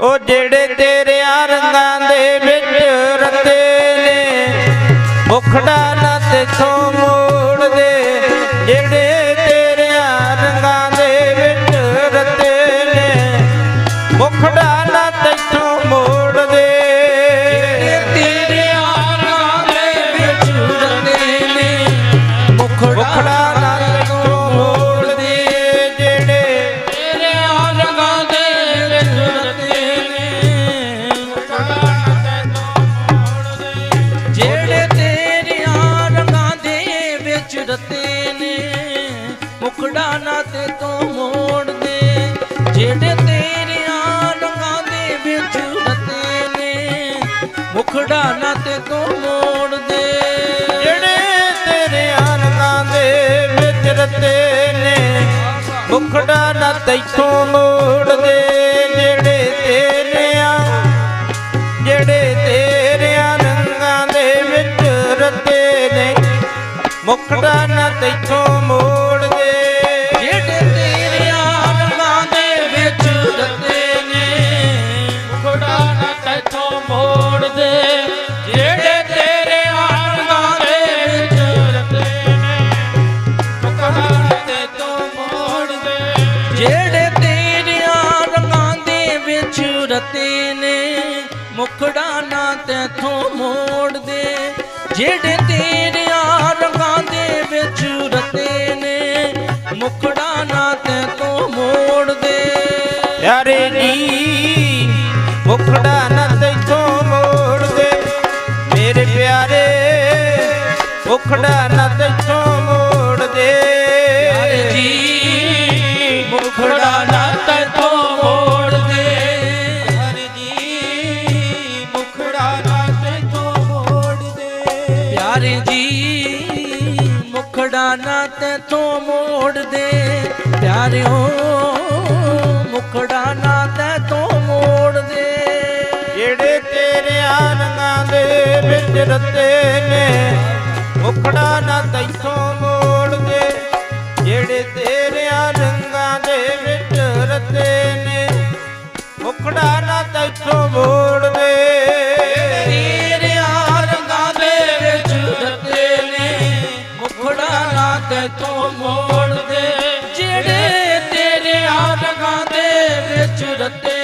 ਉਹ ਜਿਹੜੇ ਤੇਰੇ ਰੰਗਾਂ ਦੇ ਵਿੱਚ ਰਤੇ ਨੇ ਮੁਖੜਾ ਜਿਹੜੇ ਤੇਰੀਆਂ ਰੰਗਾਂ ਦੇ ਵਿੱਚ ਰਤੇ ਨੇ, ਮੁਖੜਾ ਨਾ ਤੇ ਤੋਂ ਮੋੜਦੇ ਜਿਹੜੇ ਤੇਰੇ ਰੰਗਾਂ ਦੇ ਵਿੱਚ ਰਤੇ ਨੇ, ਮੁਖੜਾ ਨਾ ਤੈਥੋਂ ਮੋੜਦੇ ਜਿਹੜੇ ਤੇਰਿਆਂ ਜਿਹੜੇ ਤੇਰਿਆਂ ਰੰਗਾਂ ਦੇ ਵਿੱਚ ਰਤੇ ਨੇ, ਮੁਖੜਾ ਨਾ ਤੈਥੋਂ ਵਿੱਚ ਨੇ ਮੁਖੜਾ ਨਾ ਤੈਥੋਂ ਮੋੜਦੇ ਜਿਹੜੇ ਤੇਰੀਆਂ ਰੰਗਾਂ ਦੇ ਵਿੱਚ ਰਤੇ ਨੇ, ਮੁਖੜਾ ਨਾ ਤੈਥੋਂ ਮੋੜਦੇ ਯਾਰੇ ਨੀ ਮੁਖੜਾ ਨਾ ਤੈਥੋਂ ਮੋੜਦੇ ਮੇਰੇ ਪਿਆਰੇ, ਮੁਖੜਾ ਮੁਖੜਾ ਨਾ ਤੈਥੋਂ ਮੋੜਦੇ ਪਿਆਰਿਓ, ਮੁਖੜਾ ਨਾ ਤੈਥੋਂ ਮੋੜਦੇ ਜਿਹੜੇ ਤੇਰੇ ਰੰਗਾਂ ਦੇ ਵਿੱਚ ਰਤੇ ਨੇ, ਮੁਖੜਾ ਨਾ ਤੈਥੋਂ ਮੋੜਦੇ ਜਿਹੜੇ ਤੇਰੇ ਤੇ ਮੋੜ ਦੇ ਜਿਹੜੇ ਤੇਰੇ ਆ ਦੇ ਵਿੱਚ ਰੱਤੇ